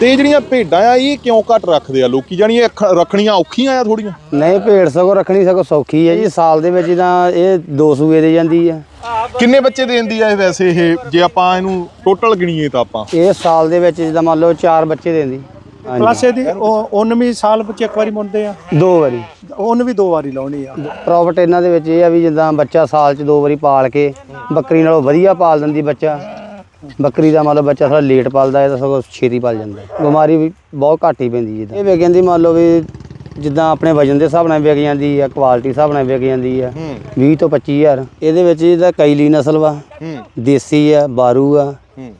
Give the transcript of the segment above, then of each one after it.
ਤੇ ਇਹ ਜਿਹੜੀਆਂ ਭੇਡਾਂ ਆ ਇਹ ਕਿਉਂ ਘੱਟ ਰੱਖਦੇ ਆ? ਲੋਕੀ ਜਾਣੀ ਇਹ ਰੱਖਣੀਆਂ ਔਖੀਆਂ ਆ ਥੋੜੀਆਂ ਨਹੀਂ ਭੇਡ ਸਗੋਂ ਰੱਖਣੀ ਸਗੋਂ ਸੌਖੀ ਹੈ ਜੀ। ਸਾਲ ਦੇ ਵਿੱਚ ਤਾਂ ਇਹ ਦੋ ਸੂਏ ਦੇ ਜਾਂਦੀ ਆ। ਕਿੰਨੇ ਬੱਚੇ ਦੇਂਦੀ ਆ ਇਹ ਵੈਸੇ ਇਹ? ਜੇ ਆਪਾਂ ਇਹਨੂੰ ਟੋਟਲ ਗਿਣੀਏ ਤਾਂ ਆਪਾਂ। ਇਹ ਸਾਲ ਦੇ ਵਿੱਚ ਜਿੱਦਾਂ ਮੰਨ ਲਓ ਚਾਰ ਬੱਚੇ ਦਿੰਦੀ। ਹਾਂਜੀ। ਪਲੱਸ ਇਹਦੀ ਉਹ 19 ਸਾਲ ਵਿੱਚ ਇੱਕ ਵਾਰੀ ਮੁੰਡੇ ਆ। ਦੋ ਵਾਰੀ। ਉਹਨੂੰ ਵੀ ਦੋ ਵਾਰੀ ਲਾਉਣੀ ਆ। ਪ੍ਰੋਫਿਟ ਇਹਨਾਂ ਦੇ ਵਿੱਚ ਇਹ ਆ ਵੀ ਜਿੱਦਾਂ ਬੱਚਾ ਸਾਲ 'ਚ ਦੋ ਵਾਰੀ ਪਾਲ ਕੇ ਬੱਕਰੀ ਨਾਲੋਂ ਵਧੀਆ ਪਾਲ ਦਿੰਦੀ ਬੱਚਾ। ਬੱਕਰੀ ਦਾ ਮੰਨ ਲਓ ਬੱਚਾ ਥੋੜਾ ਲੇਟ ਪਾਲਦਾ ਹੈ ਤਾਂ ਸਗੋਂ ਛੇਤੀ ਪਾਲ ਜਾਂਦਾ ਹੈ। ਬਿਮਾਰੀ ਵੀ ਬਹੁਤ ਘੱਟ ਹੀ ਪੈਂਦੀ ਜਿੱਦਾਂ। ਇਹ ਵਿਕ ਜਾਂਦੀ ਮੰਨ ਲਓ ਵੀ ਜਿੱਦਾਂ ਆਪਣੇ ਵਜਨ ਦੇ ਹਿਸਾਬ ਨਾਲ ਵਿਕ ਜਾਂਦੀ ਆ ਕੁਆਲਿਟੀ ਹਿਸਾਬ ਨਾਲ ਵਿਕ ਜਾਂਦੀ ਆ ਹੂੰ। 20 ਤੋਂ 25000 ਇਹਦੇ ਵਿੱਚ ਇਹਦਾ ਕੈਲੀ ਨਸਲ ਵਾ ਹੂੰ। ਦੇਸੀ ਆ ਬਾਰੂ ਆ। ਹੂੰ।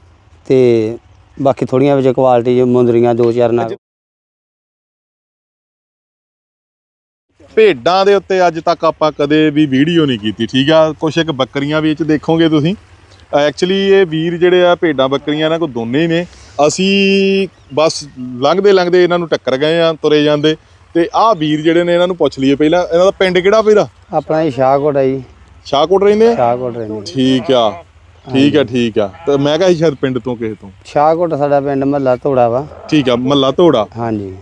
ਤੇ ਬਾਕੀ ਥੋੜੀਆਂ ਵਿੱਚ ਕੁਆਲਿਟੀ ਜੋ ਮੁੰਦਰੀਆਂ ਦੋ ਚਾਰ ਨਾਲ। ਭੇਡਾਂ ਦੇ ਉੱਤੇ ਅੱਜ ਤੱਕ ਆਪਾਂ ਕਦੇ ਵੀ ਵੀਡੀਓ ਨਹੀਂ ਕੀਤੀ ਠੀਕ ਆ? ਕੁਛ ਇੱਕ ਬੱਕਰੀਆਂ ਵਿੱਚ ਦੇਖੋਗੇ ਤੁਸੀਂ? ਐਕਚੁਅਲੀ ਇਹ ਵੀਰ ਜਿਹੜੇ ਆ ਭੇਡਾਂ ਬੱਕਰੀਆਂ ਇਹਨਾਂ ਕੋ ਦੋਨੇ ਹੀ ਨੇ। ਅਸੀਂ ਬਸ ਲੰਘਦੇ ਲੰਘਦੇ ਇਹਨਾਂ ਨੂੰ ਟੱਕਰ ਗਏ ਆ ਤੁਰੇ ਜਾਂਦੇ। ਤੇ ਆਹ ਵੀਰ ਜਿਹੜੇ ਨੇ ਇਹਨਾਂ ਨੂੰ ਪੁੱਛ ਲਈਏ ਪਹਿਲਾਂ ਇਹਨਾਂ ਦਾ ਪਿੰਡ ਕਿਹੜਾ ਵੀਰਾ ਆਪਣਾ ਇਹ ਸ਼ਾਹਕੋਟ ਆ ਜੀ। ਸ਼ਾਹਕੋਟ ਰਹਿੰਦੇ ਆ? ਸ਼ਾਹਕੋਟ ਰਹਿੰਦੇ ਠੀਕ ਆ ਠੀਕ ਆ ਠੀਕ ਆ। ਤੇ ਮੈਂ ਕਿਹਾ ਸ਼ਾਇਦ ਪਿੰਡ ਤੋਂ ਕਿਸੇ ਤੋਂ। ਸ਼ਾਹਕੋਟ ਸਾਡਾ ਪਿੰਡ ਮਹੱਲਾ ਧੋੜਾ ਵਾ। ਠੀਕ ਆ ਮੱਲਾ ਧੋੜਾ। ਹਾਂਜੀ।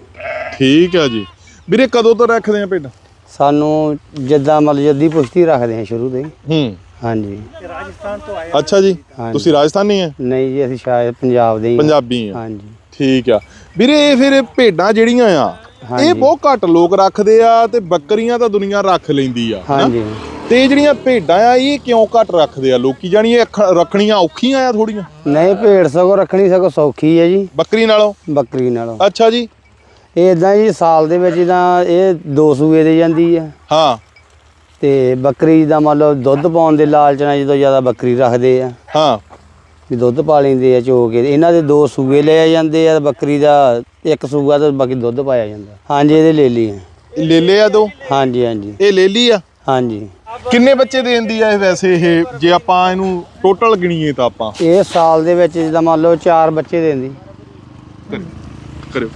ਠੀਕ ਆ ਜੀ। ਵੀਰੇ ਕਦੋਂ ਤੋਂ ਰੱਖਦੇ ਆ ਭੇਡਾਂ? ਸਾਨੂੰ ਜਿੱਦਾਂ ਮਤਲਬ ਜੱਦੀ ਪੁਸ਼ਤੀ ਰੱਖਦੇ ਹਾਂ ਸ਼ੁਰੂ ਤੋਂ ਹੀ। ਹੂੰ। ਹਾਂਜੀ। ਰਾਜਸਥਾਨ ਤੋਂ ਆਏ ਅੱਛਾ ਜੀ ਹਾਂਜੀ। ਤੁਸੀਂ ਰਾਜਸਥਾਨੀ ਆ ਨਹੀਂ ਜੀ ਅਸੀਂ ਸ਼ਾਇਦ ਪੰਜਾਬ ਦੇ ਹੀ ਹਾਂ। ਪੰਜਾਬੀ ਆ ਹਾਂਜੀ। ਠੀਕ ਆ। ਵੀਰੇ ਇਹ ਫਿਰ ਭੇਡਾਂ ਜਿਹੜੀਆਂ ਆ ਇਹ ਹਾਂਜੀ। ਬਹੁਤ ਘੱਟ ਲੋਕ ਰੱਖਦੇ ਆ ਤੇ ਬੱਕਰੀਆਂ ਤਾਂ ਦੁਨੀਆ ਰੱਖ ਲੈਂਦੀ ਆ ਹਨਾ? ਹਾਂਜੀ। ਤੇ ਇਹ ਜਿਹੜੀਆਂ ਭੇਡਾਂ ਆ ਇਹ ਕਿਉਂ ਘੱਟ ਰੱਖਦੇ ਆ? ਲੋਕੀ ਜਾਣੀ ਇਹ ਅੱਖ- ਰੱਖਣੀਆਂ ਔਖੀਆਂ ਆ ਥੋੜੀਆਂ ਨਹੀਂ ਭੇਡ ਸਗੋਂ ਰੱਖਣੀ ਸਗੋਂ ਸੌਖੀ ਹੈ ਜੀ। ਬੱਕਰੀ ਨਾਲੋਂ? ਬੱਕਰੀ ਨਾਲੋਂ। ਅੱਛਾ ਜੀ। ਇਹ ਇਦਾਂ ਜੀ ਸਾਲ ਦੇ ਵਿੱਚ ਤਾਂ ਇਹ ਦੋ ਸੂਏ ਦੇ ਜਾਂਦੀ ਆ। ਹਾਂ। ਤੇ ਬੱਕਰੀ ਦਾ ਮੰਨ ਲਓ ਦੁੱਧ ਪਾਉਣ ਦੇ ਲਾਲਚ ਨਾਲ ਜਦੋਂ ਜ਼ਿਆਦਾ ਬੱਕਰੀ ਰੱਖਦੇ ਆ ਹਾਂ। ਵੀ ਦੁੱਧ ਪਾ ਲੈਂਦੇ ਆ ਚੋ ਕੇ ਇਹਨਾਂ ਦੇ ਦੋ ਸੂਏ ਲਏ ਜਾਂਦੇ ਆ ਬੱਕਰੀ ਦਾ ਇੱਕ ਸੂਆ ਤੇ ਬਾਕੀ ਦੁੱਧ ਪਾਇਆ ਜਾਂਦਾ। ਹਾਂਜੀ ਇਹਦੇ ਲੈ ਲਈ ਆ। ਇਹ ਲੇਲੇ ਆ ਦੋ? ਹਾਂਜੀ ਹਾਂਜੀ। ਇਹ ਲੇਲੀ ਆ? ਹਾਂਜੀ। ਕਿੰਨੇ ਬੱਚੇ ਦੇਂਦੀ ਆ ਇਹ ਵੈਸੇ ਇਹ? ਜੇ ਆਪਾਂ ਇਹਨੂੰ ਟੋਟਲ ਗਿਣੀਏ ਤਾਂ ਆਪਾਂ। ਇਹ ਸਾਲ ਦੇ ਵਿੱਚ ਜਿੱਦਾਂ ਮੰਨ ਲਓ ਚਾਰ ਬੱਚੇ ਦਿੰਦੀ ਕਰਿਓ।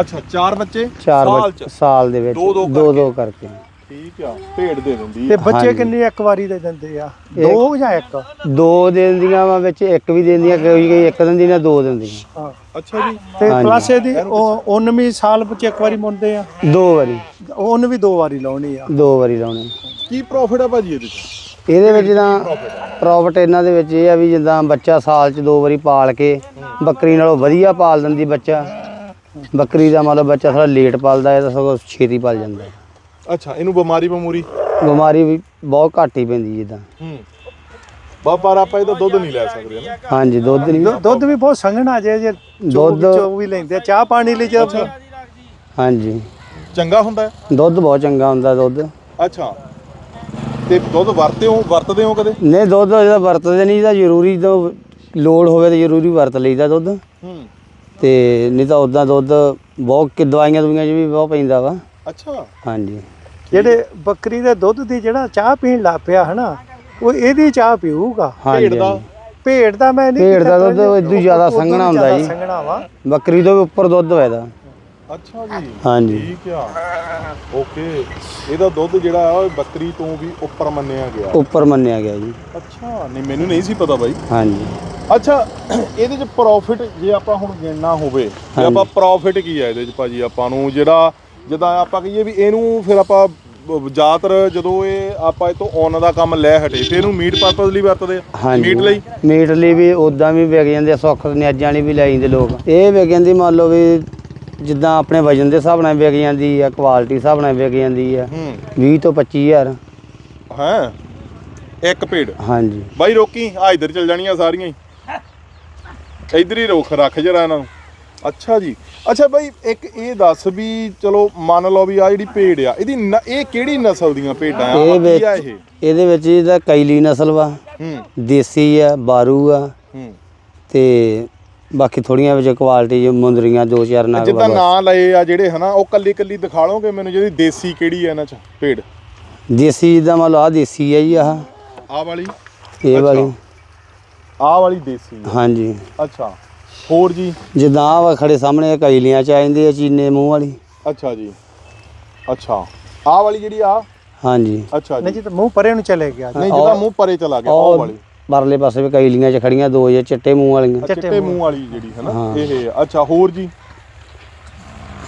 ਅੱਛਾ ਚਾਰ ਬੱਚੇ? ਚਾਰ ਸਾਲ ਦੇ ਵਿੱਚ। ਦੋ- ਦੋ ਦੋ ਦੋ ਕਰਕੇ। ਠੀਕ ਆ ਭੇਡ ਦੇ ਦਿੰਦੀ ਤੇ। ਬੱਚੇ ਹਾਂਜੀ। ਕਿੰਨੇ ਇੱਕ ਵਾਰੀ ਦੇ ਦਿੰਦੇ ਆ? ਦੋ ਜਾਂ ਇੱਕ? ਦੋ ਦਿੰਦੀਆਂ ਵਾ ਵਿੱਚ ਇੱਕ ਵੀ ਦਿੰਦੀਆਂ ਕੋਈ ਕੋਈ ਇੱਕ ਦਿੰਦੀ ਨਾ ਦੋ ਦਿੰਦੀਆਂ ਹਾਂ। ਅੱਛਾ ਜੀ। ਤੇ ਹਾਂਜੀ। ਪਲੱਸ ਇਹਦੀ ਉਹ 19 ਸਾਲ ਵਿੱਚ ਇੱਕ ਵਾਰੀ ਮੁੰਡੇ ਆ? ਦੋ ਵਾਰੀ। ਉਹਨੂੰ ਵੀ ਦੋ ਵਾਰੀ ਲਾਉਣੀ ਆ। ਦੋ ਵਾਰੀ ਲਾਉਣੇ। ਕੀ ਪ੍ਰੋਫਿਟ ਆ ਭਾਜੀ ਇਹਦੇ ਚ ਇਹਦੇ ਵਿੱਚ ਤਾਂ ਪ੍ਰੋਫਿਟ ਇਹਨਾਂ ਦੇ ਵਿੱਚ ਇਹ ਆ ਵੀ ਜਿੱਦਾਂ ਬੱਚਾ ਸਾਲ 'ਚ ਦੋ ਵਾਰੀ ਪਾਲ ਕੇ ਬੱਕਰੀ ਨਾਲੋਂ ਵਧੀਆ ਪਾਲ ਦਿੰਦੀ ਬੱਚਾ। ਬੱਕਰੀ ਦਾ ਮਤਲਬ ਬੱਚਾ ਥੋੜਾ ਲੇਟ ਪਾਲਦਾ ਹੈ ਤਾਂ ਸਗੋਂ ਛੇਤੀ ਪਲ ਜਾਂਦਾ ਹੈ। ਅੱਛਾ ਇਹਨੂੰ ਬਿਮਾਰੀ ਬਮੂਰੀ? ਬਿਮਾਰੀ ਵੀ ਬਹੁਤ ਘੱਟ ਹੀ ਪੈਂਦੀ ਜਿੱਦਾਂ ਹੂੰ। ਬਾ ਪਰ ਆਪਾਂ ਇਹਦਾ ਦੁੱਧ ਨਹੀਂ ਲੈ ਸਕਦੇ ਨਾ। ਹਾਂਜੀ ਦੁੱਧ ਨਹੀਂ। ਦੁੱਧ ਵੀ ਬਹੁਤ ਸੰਘਣਾ ਜੇ ਜੇ ਦੁੱਧ- ਚੋ ਵੀ ਲੈਂਦੇ ਆ। ਚਾਹ ਪਾਣੀ ਲਈ ਜੇ ਹਾਂਜੀ। ਚੰਗਾ ਹੁੰਦਾ ਹੈ? ਦੁੱਧ ਬਹੁਤ ਚੰਗਾ ਹੁੰਦਾ ਦੁੱਧ। ਅੱਛਾ। ਤੇ ਦੁੱਧ ਵਰਤੇ ਹੋ ਵਰਤਦੇ ਹੋ ਕਦੇ? ਨਹੀਂ ਦੁੱਧ ਜਿਹੜਾ ਵਰਤਦੇ ਨਹੀਂ ਤਾਂ ਜ਼ਰੂਰੀ ਤਾਂ ਲੋੜ ਹੋਵੇ ਤਾਂ ਜ਼ਰੂਰੀ ਵਰਤ ਲਈਦਾ ਦੁੱਧ। ਹੂੰ। ਤੇ ਨਹੀਂ ਤਾਂ ਉਦਾਂ ਦੁੱਧ ਬਹੁਤ ਕਿ ਦਵਾਈਆਂ ਦੁਈਆਂ 'ਚ ਵੀ ਬਹੁਤ ਪੈਂਦਾ ਵਾ। ਅੱਛਾ। ਹਾਂਜੀ। ਜਿਹੜੇ ਬੱਕਰੀ ਦੇ ਦੁੱਧ ਦੀ ਜਿਹੜਾ ਚਾਹ ਪੀਣ ਲੱਗ ਪਿਆ ਹਨਾ ਉਹ ਇਹਦੀ ਚਾਹ ਪੀਊਗਾ। ਭੇਡ ਦਾ। ਭੇਡ ਦਾ ਮੈਂ ਨਹੀਂ ਭੇਡ ਦਾ ਦੁੱਧ ਇਦੋਂ ਜ਼ਿਆਦਾ ਸੰਘਣਾ ਹੁੰਦਾ ਜੀ। ਸੰਘਣਾ ਵਾ। ਬੱਕਰੀ ਤੋਂ ਵੀ ਉੱਪਰ ਦੁੱਧ ਹੋਇਆ ਦਾ ਅੱਛਾ ਜੀ। ਹਾਂਜੀ। ਠੀਕ ਆ। ਓਕੇ। ਇਹਦਾ ਦੁੱਧ ਜਿਹੜਾ ਆ ਉਹ ਬੱਕਰੀ ਤੋਂ ਵੀ ਉੱਪਰ ਮੰਨਿਆ ਗਿਆ। ਉੱਪਰ ਮੰਨਿਆ ਗਿਆ ਜੀ। ਅੱਛਾ ਨਹੀਂ ਮੈਨੂੰ ਨਹੀਂ ਸੀ ਪਤਾ ਬਾਈ। ਹਾਂਜੀ। ਅੱਛਾ ਇਹਦੇ ਚ ਪ੍ਰੋਫਿਟ ਜੇ ਆਪਾਂ ਹੁਣ ਗਿਣਨਾ ਹੋਵੇ ਤੇ ਆਪਾਂ ਪ੍ਰੋਫਿਟ ਕੀ ਹੈ ਇਹਦੇ ਚ ਭਾਜੀ? ਆਪਾਂ ਨੂੰ ਜਿਹੜਾ ਜਿੱਦਾਂ ਆਪਾਂ ਕਹੀਏ ਵੀ ਇਹਨੂੰ ਫਿਰ ਆਪਾਂ ਜ਼ਿਆਦਾਤਰ ਜਦੋਂ ਇਹ ਆਪਾਂ ਇਹ ਤੋਂ ਔਨ ਦਾ ਕੰਮ ਲੈ ਹਟੇ ਤੇ ਇਹਨੂੰ ਮੀਟ ਪਰਪਸ ਲਈ ਵਰਤਦੇ ਆ? ਹਾਂਜੀ। ਮੀਟ ਲਈ? ਮੀਟ ਲਈ ਵੀ ਉਦਾਂ ਵੀ ਵਿਕ ਜਾਂਦੇ ਆ ਸੁੱਖ ਨਿਆਜਾਂ ਲਈ ਵੀ ਲੈ ਜਾਂਦੇ ਲੋਕ। ਇਹ ਵਿਕ ਜਾਂਦੀ ਮੰਨ ਲਓ ਵੀ ਜਿੱਦਾਂ ਆਪਣੇ ਵਜਨ ਦੇ ਹਿਸਾਬ ਨਾਲ ਵਿਕ ਜਾਂਦੀ ਆ ਕੁਆਲਿਟੀ ਹਿਸਾਬ ਨਾਲ ਵਿਕ ਜਾਂਦੀ ਆ। ਹੂੰ। 20 ਤੋਂ 25000 ਹੈ? ਇੱਕ ਪੇੜ? ਹਾਂਜੀ। ਬਾਈ ਰੋਕੀ ਆ ਇੱਧਰ ਚਲ ਜਾਣੀਆਂ ਸਾਰੀਆਂ ਹੀ। ਇੱਧਰ ਹੀ ਰੋਕ ਰੱਖ ਜਰਾ ਇਹਨਾਂ ਨੂੰ। ਅੱਛਾ ਜੀ। ਅੱਛਾ ਬਾਈ ਇੱਕ ਇਹ ਦੱਸ ਵੀ ਚਲੋ ਮੰਨ ਲਓ ਵੀ ਆ ਜਿਹੜੀ ਭੇਡ ਆ ਇਹਦੀ ਨ- ਇਹ ਕਿਹੜੀ ਨਸਲ ਦੀਆਂ ਭੇਡਾਂ ਆ? ਇਹ ਆਹ ਕੀ ਆ ਵਿੱਚ ਇਹ? ਇਹਦੇ ਵਿੱਚ ਇਹਦਾ ਕੈਲੀ ਨਸਲ ਵਾ ਹੂੰ। ਦੇਸੀ ਆ ਬਾਰੂ ਆ ਹੂੰ। ਤੇ ਬਾਕੀ ਥੋੜੀਆਂ ਵਿੱਚ ਕੁਆਲਿਟੀ ਜੋ ਮੁੰਦਰੀਆਂ ਦੋ ਚਾਰ ਨਾਲ ਜਿੱਦਾਂ ਨਾਂ ਲਏ ਆ ਜਿਹੜੇ ਹਨਾ ਉਹ ਕੱਲੀ ਕੱਲੀ ਦਿਖਾ ਲਓਗੇ ਮੈਨੂੰ ਜਿਹੜੀ ਦੇਸੀ ਕਿਹੜੀ ਆ ਇਹਨਾਂ ਚ ਭੇਡ? ਦੇਸੀ ਦਾ ਮੰਨ ਲਓ ਆ ਦੇਸੀ ਆ ਜੀ ਆਹ। ਆਹ ਵਾਲੀ? ਇਹ ਵਾਲੀ। ਆਹ ਵਾਲੀ ਦੇਸੀ ਆ। ਹਾਂਜੀ। ਅੱਛਾ। ਹੋਰ ਜੀ? ਜਿੱਦਾਂ ਆਹ ਵਾ ਖੜੇ ਸਾਹਮਣੇ ਕੈਲੀਆਂ ਚ ਆ ਜਾਂਦੀ ਆ ਚੀਨੇ ਮੂੰਹ ਵਾਲੀ। ਅੱਛਾ ਜੀ। ਅੱਛਾ। ਆਹ ਵਾਲੀ ਜਿਹੜੀ ਆ? ਹਾਂਜੀ। ਅੱਛਾ ਨਹੀਂ ਜੀ ਜੀ ਤਾਂ ਮੂੰਹ ਪਰੇ ਨੂੰ ਚਲੇ ਗਿਆ। ਨਹੀਂ ਜਿਹਦਾ ਮੂੰਹ ਪਰੇ ਚਲਾ ਗਿਆ ਉਹ ਵਾਲੀ। ਪਰਲੇ ਪਾਸੇ ਵੀ ਕਈ ਲੀਆਂ 'ਚ ਖੜੀਆਂ ਦੋ ਜੇ ਚਿੱਟੇ ਮੂੰਹ ਵਾਲੀਆਂ। ਚਿੱਟੇ ਮੂੰਹ ਵਾਲੀ ਜਿਹੜੀ ਹੈ ਨਾ ਹਾਂ। ਇਹ ਅੱਛਾ ਹੋਰ ਜੀ?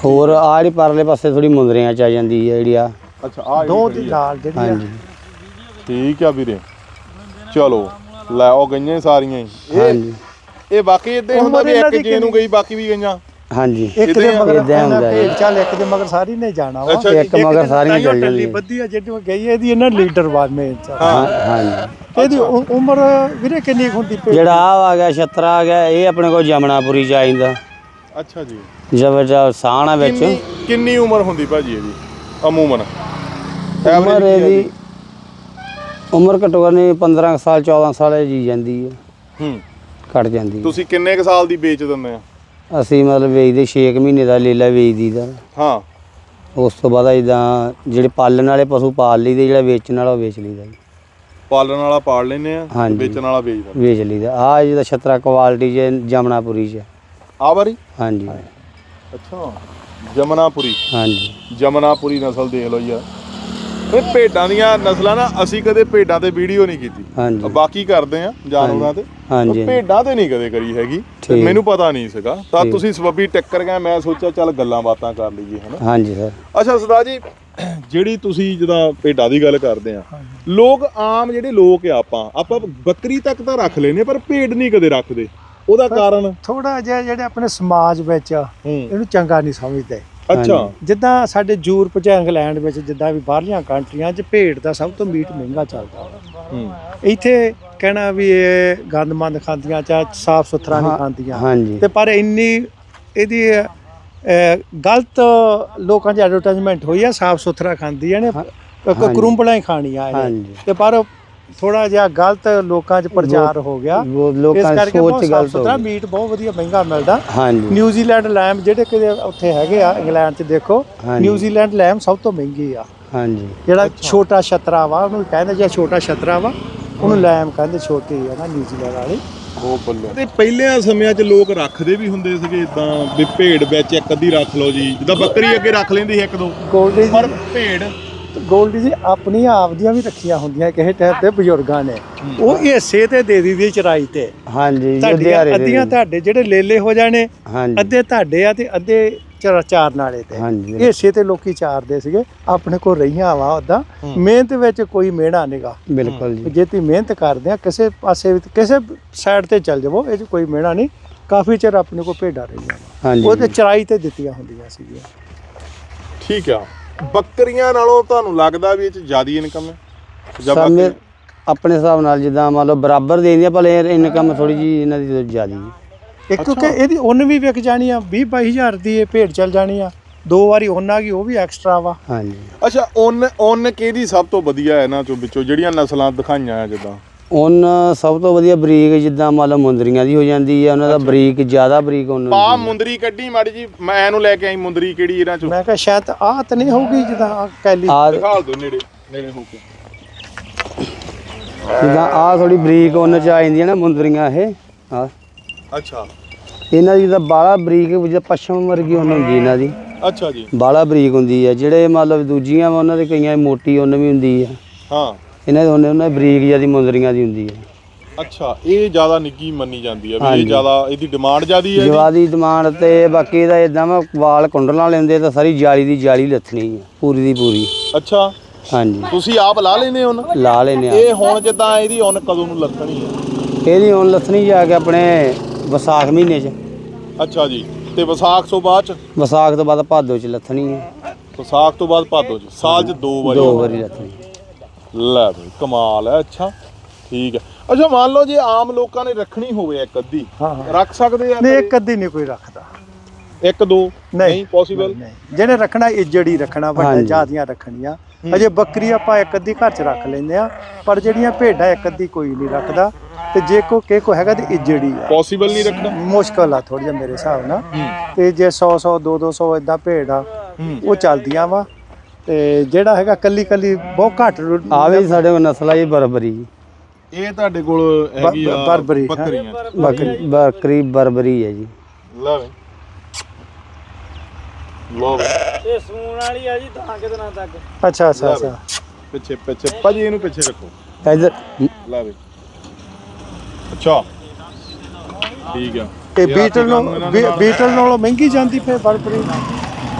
ਹੋਰ ਆ ਜਿਹੜੀ ਪਰਲੇ ਪਾਸੇ ਥੋੜੀ ਮੁੰਦਰੀਆਂ 'ਚ ਆ ਜਾਂਦੀ ਹੈ ਜਿਹੜੀ ਆ। ਅੱਛਾ ਆ ਦੋ ਦੀ ਨਾਲ ਜਿਹੜੀ ਆ। ਹਾਂਜੀ। ਠੀਕ ਆ ਵੀਰੇ। ਚਲੋ ਲੈ ਉਹ ਗਈਆਂ ਹੀ ਸਾਰੀਆਂ ਹੀ। ਇਹ ਹਾਂਜੀ। ਇਹ ਬਾਕੀ ਇਦਾਂ ਹੀ ਹੁੰਦਾ ਉਮਰ ਵੀ ਇੱਕ ਜੇ ਨੂੰ ਗਈ ਬਾਕੀ ਵੀ ਗਈਆਂ। ਹਾਂਜੀ ਇੱਕ ਦੇ ਮਗਰ ਏਦਾਂ ਹੁੰਦਾ ਹੈ। ਚੱਲ ਇੱਕ ਦੇ ਮਗਰ ਸਾਰੀ ਨੇ ਜਾਣਾ ਵਾ। ਇੱਕ ਮਗਰ ਸਾਰੀਆਂ ਚੱਲ ਟੱਲੀ ਜਾਂਦੀਆਂ ਬੱਧੀ ਆ ਜਿਹੜੀ ਗਈ ਹੈ, ਇਹਦੀ ਇਹਨਾਂ ਲੀਡਰ ਬਾਦ ਮੇਨ ਹਾਂ। ਹਾਂਜੀ। ਇਹਦੀ ਉਮਰ ਵੀਰੇ ਕਿੰਨੀ ਹੁੰਦੀ ਭੇਡ? ਜਿਹੜਾ ਆ ਆ ਗਿਆ ਛਤਰਾ ਆ ਗਿਆ ਇਹ ਆਪਣੇ ਕੋਲ ਜਮਨਾਪੁਰੀ ਚ ਆ ਜਾਂਦਾ। ਅੱਛਾ ਜੀ। ਜਬ ਜਬ ਸਾਣ ਵਿੱਚ। ਕਿੰਨੀ ਉਮਰ ਹੁੰਦੀ ਭਾਜੀ ਇਹਦੀ ਅਮੂਮਨ? ਉਮਰ ਇਹਦੀ ਉਮਰ ਘੱਟੋ ਘੱਟ ਨਹੀਂ 15 ਕੁ ਸਾਲ 14 ਸਾਲ ਜੀ ਜਾਂਦੀ ਹੈ। ਹੂੰ। ਘਟ ਜਾਂਦੀ ਹੈ। ਤੁਸੀਂ ਕਿੰਨੇ ਕ ਸਾਲ ਦੀ ਵੇਚ ਦਿੰਦੇ ਆ ਅਸੀਂ ਮਤਲਬ ਵੇਚਦੇ 6 ਮਹੀਨੇ ਦਾ ਲੇਲਾ ਵੇਚ ਦੀਦਾ ਹਾਂ। ਉਸ ਤੋਂ ਬਾਅਦ ਇਦਾਂ ਜਿਹੜੇ ਪਾਲਣ ਵਾਲੇ ਪਸ਼ੂ ਪਾਲ ਲਈਦੇ ਜਿਹੜਾ ਵੇਚਣ ਵਾਲਾ ਉਹ ਵੇਚ ਲਈਦਾ ਜੀ। ਪਾਲਣ ਵਾਲਾ ਪਾਲ ਲੈਨੇ ਆ ਹਾਂਜੀ। ਵੇਚਣ ਵਾਲਾ ਵੇਚ ਦਿੰਦੇ ਵੇਚ ਲਈਦਾ। ਆ ਜਿਹਦਾ ਛਤਰਾ ਕੁਆਲਿਟੀ ਚ ਜਮਨਾਪੁਰੀ ਚ। ਆ ਵਾਰੀ? ਹਾਂਜੀ। ਅੱਛਾ। ਜਮਨਾਪੁਰੀ। ਹਾਂਜੀ। ਜਮਨਾਪੁਰੀ ਨਸਲ ਦੇਖ ਲਓ ਯਾਰ ਇਹ ਭੇਡਾਂ ਦੀਆਂ ਨਸਲਾਂ ਨਾ ਅਸੀਂ ਕਦੇ ਭੇਡਾਂ ਤੇ ਵੀਡੀਓ ਨਹੀਂ ਕੀਤੀ। ਹਾਂਜੀ। ਬਾਕੀ ਕਰਦੇ ਆ ਜਾਨਵਰਾਂ ਤੇ। ਹਾਂਜੀ। ਭੇਡਾਂ ਤੇ ਨਹੀਂ ਕਦੇ ਕਰੀ ਹੈਗੀ। ਤੇ ਠੀਕ। ਮੈਨੂੰ ਪਤਾ ਨਹੀਂ ਸੀਗਾ। ਤਾਂ ਠੀਕ। ਤੁਸੀਂ ਸਬੱਬੀ ਟੱਕਰ ਗਏ ਮੈਂ ਸੋਚਿਆ ਚੱਲ ਗੱਲਾਂ ਬਾਤਾਂ ਕਰ ਲਈਏ ਹਨਾ? ਹਾਂਜੀ ਸਰ। ਅੱਛਾ ਸਰਦਾਰ ਜੀ ਜਿਹੜੀ ਤੁਸੀਂ ਜਦੋਂ ਭੇਡਾਂ ਦੀ ਗੱਲ ਕਰਦੇ ਆ ਲੋਕ ਆਮ ਜਿਹੜੇ ਲੋਕ ਆ ਆਪਾਂ ਆਪਾਂ ਬੱਕਰੀ ਤੱਕ ਤਾਂ ਰੱਖ ਲੈਨੇ ਪਰ ਭੇਡ ਨਹੀਂ ਕਦੇ ਰੱਖਦੇ। ਉਹਦਾ ਕਾਰਨ? ਥੋੜਾ ਜਿਹਾ ਜਿਹੜੇ ਆਪਣੇ ਸਮਾਜ ਵਿੱਚ ਹੂੰ। ਇਹਨੂੰ ਚੰਗਾ ਨਹੀਂ ਸਮਝਦੇ। ਅੱਛਾ। ਜਿੱਦਾਂ ਸਾਡੇ ਯੂਰਪ ਜਾਂ ਇੰਗਲੈਂਡ ਵਿੱਚ ਜਿੱਦਾਂ ਵੀ ਬਾਹਰਲੀਆਂ ਕੰਟਰੀਆਂ 'ਚ ਭੇਡ ਦਾ ਸਭ ਤੋਂ ਮੀਟ ਮਹਿੰਗਾ ਚੱਲਦਾ। ਹੂੰ। ਇੱਥੇ ਕਹਿਣਾ ਵੀ ਇਹ ਗੰਦਮੰਦ ਖਾਂਦੀਆਂ ਜਾਂ ਸਾਫ਼ ਸੁਥਰਾ ਨਹੀਂ ਖਾਂਦੀਆਂ। ਹਾਂਜੀ। ਤੇ ਪਰ ਇੰਨੀ ਇਹਦੀ ਅਹ, ਗਲਤ ਲੋਕਾਂ 'ਚ ਐਡਵਰਟਾਈਜ਼ਮੈਂਟ ਹੋਈ ਆ ਸਾਫ਼ ਸੁਥਰਾ ਖਾਂਦੀਆਂ ਨੇ ਹਾਂਜੀ। ਕਰੂੰਬਲਾਂ ਹੀ ਖਾਣੀਆਂ ਹਾਂਜੀ। ਤੇ ਪਰ ਥੋੜਾ ਜਿਹਾ ਗਲਤ ਲੋਕਾਂ 'ਚ ਪ੍ਰਚਾਰ ਹੋ ਗਿਆ। ਲੋਕਾਂ ਦੀ ਕਰਕੇ ਸੋਚ ਗਲਤ ਹੋ ਗਈ। ਮੀਟ ਬਹੁਤ ਵਧੀਆ ਮਹਿੰਗਾ ਮਿਲਦਾ। ਹਾਂਜੀ। ਨਿਊਜ਼ੀਲੈਂਡ ਲੈਮ ਜਿਹੜੇ ਕਿ ਉੱਥੇ ਹੈਗੇ ਆ ਇੰਗਲੈਂਡ 'ਚ ਦੇਖੋ। ਨਿਊਜ਼ੀਲੈਂਡ ਲੈਮ ਸਭ ਤੋਂ ਮਹਿੰਗੀ ਆ। ਹਾਂਜੀ। ਜਿਹੜਾ ਛੋਟਾ ਛਤਰਾ ਵਾ ਉਹਨੂੰ ਕਹਿੰਦੇ ਜਿਹੜਾ ਛੋਟਾ ਛਤਰਾ ਵਾ ਉਹਨੂੰ ਲੈਮ ਕਹਿੰਦੇ ਛੋਟੀ ਆ ਨਾ ਨਿਊਜ਼ੀਲੈਂਡ ਵਾਲੇ। ਉਹ ਬੱਲੇ। ਤੇ ਪਹਿਲਿਆਂ ਸਮਿਆਂ 'ਚ ਲੋਕ ਰੱਖਦੇ ਵੀ ਹੁੰਦੇ ਸੀਗੇ ਇਦਾਂ ਵੀ ਭੇਡ ਵਿੱਚ ਇੱਕ ਅੱਧੀ ਰੱਖ ਲਓ ਜੀ। ਜਿੱਦਾਂ ਬੱਕਰੀ ਅੱਗੇ ਰੱਖ ਲੈਂਦੀ ਸੀ ਇੱਕ ਦੋ। ਪਰ ਭੇਡ ਗੋਲਡੀ ਜੀ ਆਪਣੀਆਂ ਆਪਦੀਆਂ ਵੀ ਰੱਖੀਆਂ ਹੁੰਦੀਆਂ ਕਿਸੇ ਟਾਈਪ ਤੇ ਬਜ਼ੁਰਗਾਂ ਨੇ। ਉਹ ਹਿੱਸੇ ਤੇ ਦੇ ਦਿੱਤੀ ਚਰਾਈ ਤੇ। ਹਾਂਜੀ ਤੁਹਾਡੀਆਂ ਦੇ ਅੱਧੀਆਂ ਤੁਹਾਡੇ ਜਿਹੜੇ ਲੇਲੇ ਹੋ ਜਾਣੇ ਅੱਧੇ ਤੁਹਾਡੇ ਆ ਤੇ ਅੱਧੇ ਚਰ ਚਾਰ ਨਾਲੇ ਤੇ। ਹਾਂਜੀ ਹਿੱਸੇ ਤੇ ਲੋਕੀ ਚਾਰਦੇ ਸੀਗੇ ਆਪਣੇ ਕੋਲ ਰਹੀਆਂ ਵਾ ਉਦਾਂ ਮਿਹਨਤ ਵਿੱਚ ਕੋਈ ਮਿਹਣਾ ਨਹੀਂਗਾ ਬਿਲਕੁਲ ਜੀ। ਜੇ ਤੁਸੀਂ ਮਿਹਨਤ ਕਰਦੇ ਆ ਕਿਸੇ ਪਾਸੇ ਵੀ ਕਿਸੇ ਸਾਈਡ ਤੇ ਚੱਲ ਜਾਵੋ ਇਹ 'ਚ ਕੋਈ ਮਿਹਣਾ ਨਹੀਂ ਕਾਫੀ ਚਿਰ ਆਪਣੇ ਕੋਲ ਭੇਡਾਂ ਰਹੀਆਂ ਵਾ। ਹਾਂਜੀ ਉਹ ਤੇ ਚਰਾਈ ਤੇ ਦਿੱਤੀਆਂ ਹੁੰਦੀਆਂ ਸੀਗੀਆਂ। ਠੀਕ ਆ। ਬੱਕਰੀਆਂ ਨਾਲੋਂ ਤੁਹਾਨੂੰ ਲੱਗਦਾ ਵੀ ਇਹ 'ਚ ਜ਼ਿਆਦਾ ਇਨਕਮ ਹੈ? ਜਾਂ ਸਮੇਂ ਬੱਕਰੀ- ਆਪਣੇ ਹਿਸਾਬ ਨਾਲ ਜਿੱਦਾਂ ਮੰਨ ਲਓ ਬਰਾਬਰ ਦੇ ਦਿੰਦੀਆਂ ਪਰ ਇਨਕਮ ਥੋੜੀ ਜੀ ਇਹਨਾਂ ਦੀ ਜ਼ਿਆਦਾ ਜੀ ਇੱਕ ਕਿਉਂਕਿ ਇਹਦੀ ਉੱਨ ਵੀ ਵਿਕ ਜਾਣੀ ਆ 20 22000 ਦੀ ਇਹ ਭੇਡ ਚੱਲ ਜਾਣੀ ਆ। ਦੋ ਵਾਰੀ ਉੱਨ ਆ ਗਈ ਉਹ ਵੀ ਐਕਸਟਰਾ ਵਾ। ਹਾਂਜੀ। ਅੱਛਾ ਉਨ ਉਨ ਕਿਹਦੀ ਸਭ ਤੋਂ ਵਧੀਆ ਹੈ ਇਹਨਾਂ ਚੋਂ ਵਿੱਚੋਂ ਜਿਹੜੀਆਂ ਨਸਲਾਂ ਦਿਖਾਈਆਂ ਆ ਜਿੱਦਾਂ? ਉਨ ਸਭ ਤੋਂ ਵਧੀਆ ਬਰੀਕ ਜਿੱਦਾਂ ਮੰਨ ਲਓ ਮੁੰਦਰੀਆਂ ਦੀ ਹੋ ਜਾਂਦੀ ਹੈ ਉਹਨਾਂ ਦਾ ਬਰੀਕ ਜ਼ਿਆਦਾ ਬਰੀਕ ਉਨ ਪਾ ਮੁੰਦਰੀ ਕੱਢੀ ਮਾੜੀ ਜੀ ਮੈਂ ਇਹਨੂੰ ਲੈ ਕੇ ਆਈ ਮੁੰਦਰੀ ਕਿਹੜੀ ਇਹਨਾਂ ਚੋਂ? ਮੈਂ ਕਿਹਾ ਸ਼ਾਇਦ ਆਹ ਤਾਂ ਨਹੀਂ ਹੋਊਗੀ ਜਿੱਦਾਂ ਆਹ ਕੈਲੀ। ਆ ਦਿਖਾ ਦਿਓ ਨੇੜੇ ਨੇੜੇ ਹੋ ਕੇ। ਜਿੱਦਾਂ ਆ ਥੋੜੀ ਬਰੀਕ ਉਨ ਚ ਆ ਜਾਂਦੀਆਂ ਨਾ ਮੁੰਦਰੀਆਂ ਇਹ ਆ ਅੱਛਾ। ਇਹਨਾਂ ਦੀ ਤਾਂ ਬਾਲਾ ਬਰੀਕ ਜਿੱਦਾਂ ਪਸ਼ਮ ਵਰਗੀ ਉਨ ਹੁੰਦੀ ਇਹਨਾਂ ਦੀ। ਅੱਛਾ ਜੀ। ਬਾਲਾ ਬਰੀਕ ਹੁੰਦੀ ਹੈ ਜਿਹੜੇ ਮਤਲਬ ਦੂਜੀਆਂ ਉਹਨਾਂ ਦੇ ਕਈਆਂ ਦੀ ਮੋਟੀ ਉਨ ਵੀ ਹੁੰਦੀ ਹੈ ਹਾਂ। ਇਹਨਾਂ ਦੇ ਉਹਨਾਂ ਦੀ ਬਰੀਕ ਜਿਆਦੀ ਮੁੰਦਰੀਆਂ ਦੀ ਹੁੰਦੀ ਹੈ। ਅੱਛਾ ਇਹ ਜ਼ਿਆਦਾ ਨਿੱਗੀ ਮੰਨੀ ਜਾਂਦੀ ਹੈ ਵੀ ਇਹ ਹਾਂਜੀ। ਜ਼ਿਆਦਾ ਇਹਦੀ ਡਿਮਾਂਡ ਜ਼ਿਆਦੀ ਹੈ ਇਹਦੀ? ਜਵਾਦੀ ਡਿਮਾਂਡ ਤੇ ਬਾਕੀ ਇਹਦਾ ਇਦਾਂ ਵਾ ਵਾਲ ਕੁੰਡਲਾਂ ਲੈਂਦੇ ਤਾਂ ਸਾਰੀ ਜਾਲੀ ਦੀ ਜਾਲੀ ਲੱਥਣੀ ਹੈ ਪੂਰੀ ਦੀ ਪੂਰੀ। ਅੱਛਾ। ਹਾਂਜੀ। ਤੁਸੀਂ ਆਪ ਲਾ ਲੈਨੇ ਹੋ ਨਾ? ਲਾ ਲੈਨੇ ਆ ਇਹ ਹੁਣ ਜਿੱਦਾਂ ਇਹਦੀ ਉਨ ਕਦੋਂ ਨੂੰ ਲੱਥਣੀ ਹੈ? ਇਹਦੀ ਹੁਣ ਲੱਥਣੀ ਜਾ ਕੇ ਆਪਣੇ ਵਿਸਾਖ ਮਹੀਨੇ 'ਚ। ਅੱਛਾ ਜੀ ਤੇ ਵਿਸਾਖ ਤੋਂ ਬਾਅਦ ਚ? ਵਿਸਾਖ ਤੋਂ ਬਾਅਦ ਭਾਦੋ 'ਚ ਲੱਥਣੀ ਹੈ। ਵਿਸਾਖ ਤੋਂ ਬਾਅਦ ਭਾਦੋ ਚ ਸਾਲ ਚ ਦੋ ਵਾਰੀ ਦੋ ਵਾਰੀ ਲੱਥਣੀ। ਲੈ ਬਈ ਕਮਾਲ ਹੈ ਅੱਛਾ। ਠੀਕ ਹੈ। ਅੱਛਾ ਮੰਨ ਲਓ ਜੇ ਆਮ ਲੋਕਾਂ ਨੇ ਰੱਖਣੀ ਹੋਵੇ ਇੱਕ ਅੱਧੀ ਹਾਂ ਹਾਂ। ਰੱਖ ਸਕਦੇ ਆ ਨਹੀਂ ਇੱਕ ਅੱਧੀ ਨਹੀਂ ਕੋਈ ਰੱਖਦਾ। ਇੱਕ ਦੋ? ਨਹੀਂ ਪੋਸੀਬਲ ਨਹੀਂ ਜਿਹਨੇ ਰੱਖਣਾ ਇੱਜੜੀ ਰੱਖਣਾ ਵੱਡਾ ਹਾਂਜੀ। ਜਾਦੀਆਂ ਰੱਖਣੀਆਂ। ਅਜੇ ਬੱਕਰੀ ਆਪਾਂ ਇੱਕ ਅੱਧੀ ਘਰ 'ਚ ਰੱਖ ਲੈਂਦੇ ਆ ਪਰ ਜਿਹੜੀਆਂ ਭੇਡਾਂ ਇੱਕ ਅੱਧੀ ਕੋਈ ਨਹੀਂ ਰੱਖਦਾ। ਤੇ ਜੇ ਕੋ ਕੇ ਕੋ ਹੈਗਾ ਤੇ ਇੱਜੜੀ ਆ। ਪੋਸੀਬਲ ਨਹੀਂ ਰੱਖਣਾ? ਮੁਸ਼ਕਲ ਆ ਥੋੜੀ ਜਿਹਾ ਮੇਰੇ ਹਿਸਾਬ ਨਾਲ। ਤੇ ਜੇ 100 100 2 200 ਇਦਾਂ ਭੇਡ ਆ ਉਹ ਚੱਲਦੀਆਂ ਵਾ। ਤੇ ਜਿਹੜਾ ਹੈਗਾ ਕੱਲੀ ਕੱਲੀ ਬਹੁਤ ਘੱਟ ਰੂ- ਆ ਵੀ ਸਾਡੇ ਕੋਲ ਨਸਲ ਆ ਜੀ ਬਰਬਰੀ ਇਹ ਤੁਹਾਡੇ ਕੋਲ ਹੈਗੀ ਆ ਬਰਬਰੀ। ਬੱਕਰੀਆਂ ਬੱਕਰੀ ਬੱਕਰੀ ਬਰਬਰੀ ਹੈ ਜੀ। ਲੈ ਬਈ ਲੋ ਬਈ। ਇਹ ਸੂਣ ਵਾਲੀ ਆ ਜੀ ਤਾਂ ਕਿਤੇ ਨਾ ਤੱਕ। ਅੱਛਾ ਅੱਛਾ ਅੱਛਾ। ਪਿੱਛੇ ਪਿੱਛੇ ਭਾਜੀ ਇਹਨੂੰ ਪਿੱਛੇ ਰੱਖੋ। ਇਧਰ। ਲੈ ਬਈ ਅੱਛਾ। ਠੀਕ ਆ। ਤੇ ਇਹ ਬੀਟਲ ਨੂੰ ਬੀਟਲ ਨਾਲੋਂ ਮਹਿੰਗੀ ਜਾਂਦੀ ਫੇ ਬਰਬਰੀ?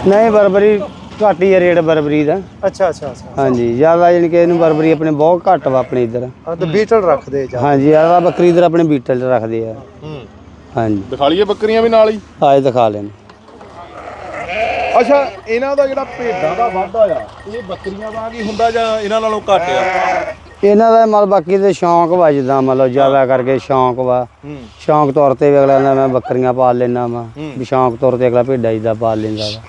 ਨਹੀਂ ਬਰਬਰੀ ਘੱਟ ਹੀ ਆ ਰੇਟ ਬਰਬਰੀ ਦਾ। ਅੱਛਾ ਅੱਛਾ ਅੱਛਾ। ਹਾਂਜੀ ਜ਼ਿਆਦਾ ਜਾਣੀ ਕਿ ਇਹਨੂੰ ਬਰਬਰੀ ਆਪਣੇ ਬਹੁਤ ਘੱਟ ਵਾ ਆਪਣੇ ਇੱਧਰ। ਹਾਂ ਤੇ ਬੀਟਲ ਰੱਖਦੇ ਜਾ ਹਾਂਜੀ ਜ਼ਿਆਦਾ ਬੱਕਰੀ ਇੱਧਰ ਆਪਣੇ ਬੀਟਲ 'ਚ ਰੱਖਦੇ ਆ। ਹੂੰ। ਹਾਂਜੀ। ਦਿਖਾ ਲਈਏ ਬੱਕਰੀਆਂ ਵੀ ਨਾਲ ਹੀ। ਆਜ ਦਿਖਾ ਲੈਣ। ਅੱਛਾ ਇਹਨਾਂ ਦਾ ਜਿਹੜਾ ਭੇਡਾਂ ਦਾ ਵਾਧਾ ਆ ਇਹ ਬੱਕਰੀਆਂ ਵਾਂਗ ਹੀ ਹੁੰਦਾ ਜਾਂ ਇਹਨਾਂ ਨਾਲੋਂ ਘੱਟ ਆ? ਇਹਨਾਂ ਦਾ ਮਤਲਬ ਬਾਕੀ ਤੇ ਸ਼ੌਂਕ ਵਾ ਜਿੱਦਾਂ ਮਤਲਬ ਜ਼ਿਆਦਾ ਕਰਕੇ ਸ਼ੌਂਕ ਵਾ। ਹੂੰ। ਸ਼ੌਂਕ ਤੌਰ ਤੇ ਵੀ ਅਗਲਾ ਕਹਿੰਦਾ ਮੈਂ ਬੱਕਰੀਆਂ ਪਾਲ ਲੈਣਾ ਵਾ। ਵੀ ਸ਼ੌਂਕ ਤੌਰ ਤੇ ਅਗਲਾ ਭੇਡਾਂ ਜਿੱਦਾਂ ਪਾਲ ਲੈਂਦਾ ਵਾ।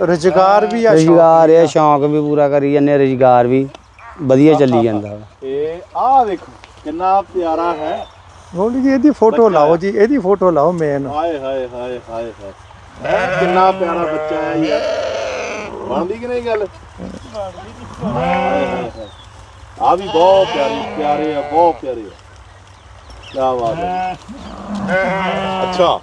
ਰੁਜ਼ਗਾਰ ਵੀ ਆ ਸ਼ੌਕ ਰੁਜ਼ਗਾਰ ਇਹ ਸ਼ੌਂਕ ਵੀ ਪੂਰਾ ਕਰੀ ਜਾਂਦੇ ਰੁਜ਼ਗਾਰ ਵੀ ਵਧੀਆ ਚੱਲੀ ਜਾਂਦਾ ਇਹ ਆਹ ਦੇਖੋ ਕਿੰਨਾ ਪਿਆਰਾ ਹੈ। ਮੋਲੀ ਜੀ ਇਹਦੀ ਫੋਟੋ ਲਾਓ ਜੀ ਇਹਦੀ ਫੋਟੋ ਲਾਓ ਮੇਨ ਹਾਏ ਹਾਏ ਹਾਏ ਹਾਏ ਹਾਏ। ਹੈ ਕਿੰਨਾ ਪਿਆਰਾ ਬੱਚਾ ਹੈ ਯਾਰ ਬਣਦੀ ਕਿ ਨਹੀਂ ਗੱਲ? ਆ ਵੀ ਬਹੁਤ ਪਿਆਰੀ ਪਿਆਰੇ ਆ ਬਹੁਤ ਪਿਆਰੇ ਆ। ਕੀ ਬਾਤ ਹੈ। ਅੱਛਾ।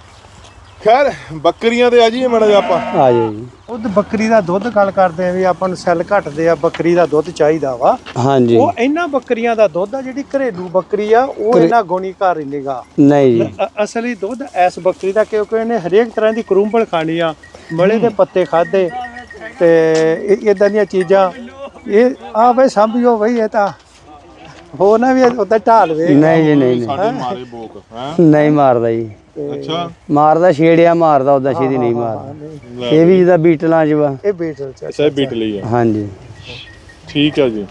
ਖੈਰ ਬੱਕਰੀਆਂ ਤੇ ਆ ਜੀ ਮੜਾ ਜਾ ਆਪਾਂ। ਆ ਜਾਓ ਜੀ। ਦੁੱਧ ਬੱਕਰੀ ਦਾ ਦੁੱਧ ਗੱਲ ਕਰਦੇ ਆ ਵੀ ਆਪਾਂ ਨੂੰ ਸੈੱਲ ਘਟਦੇ ਆ ਬੱਕਰੀ ਦਾ ਦੁੱਧ ਚਾਹੀਦਾ ਵਾ। ਹਾਂਜੀ। ਉਹ ਇਹਨਾਂ ਬੱਕਰੀਆਂ ਦਾ ਦੁੱਧ ਆ ਜਿਹੜੀ ਘਰੇਲੂ ਬੱਕਰੀ ਆ ਉਹ ਇਹਨਾਂ ਗੁਣੀ ਘਰ ਹੀ ਨਿਗਾ ਨਹੀਂ ਜੀ। ਅਸਲੀ ਦੁੱਧ ਐਸ ਬੱਕਰੀ ਦਾ ਕਿਉਂਕਿ ਇਹਨੇ ਹਰੇਕ ਤਰ੍ਹਾਂ ਦੀ ਕਰੂੰਬਲ ਖਾਣੀ ਆ ਮਲੇ ਦੇ ਪੱਤੇ ਖਾਦੇ ਤੇ ਇਦਾਂ ਦੀਆਂ ਚੀਜ਼ਾਂ। ਇਹ ਆ ਬਈ ਸਮਝੋ ਬਈ ਇਹ ਤਾਂ। ਹੋ ਨਾ ਵੀ ਉੱਤੇ ਢਾਲ ਵੇ। ਨਹੀਂ ਜੀ ਨਹੀਂ ਨਹੀਂ ਸਾਡੇ ਮਾਰੇ ਬੋਕ ਹੈ? ਨਹੀਂ ਮਾਰਦਾ ਜੀ। ਅੱਛਾ। ਮਾਰਦਾ ਛੇੜਿਆ ਮਾਰਦਾ ਉਦਾਂ ਛੇਦੀ ਨਹੀਂ ਮਾਰਦਾ। ਇਹ ਵੀ ਜਿਹਦਾ ਬੀਟਲਾਂ 'ਚ ਵਾ। ਇਹ ਬੀਟਲ ਚ ਅੱਛਾ ਇਹ ਬੀਟ ਲਈ ਆ। ਹਾਂਜੀ। ਠੀਕ ਹੈ ਜੀ।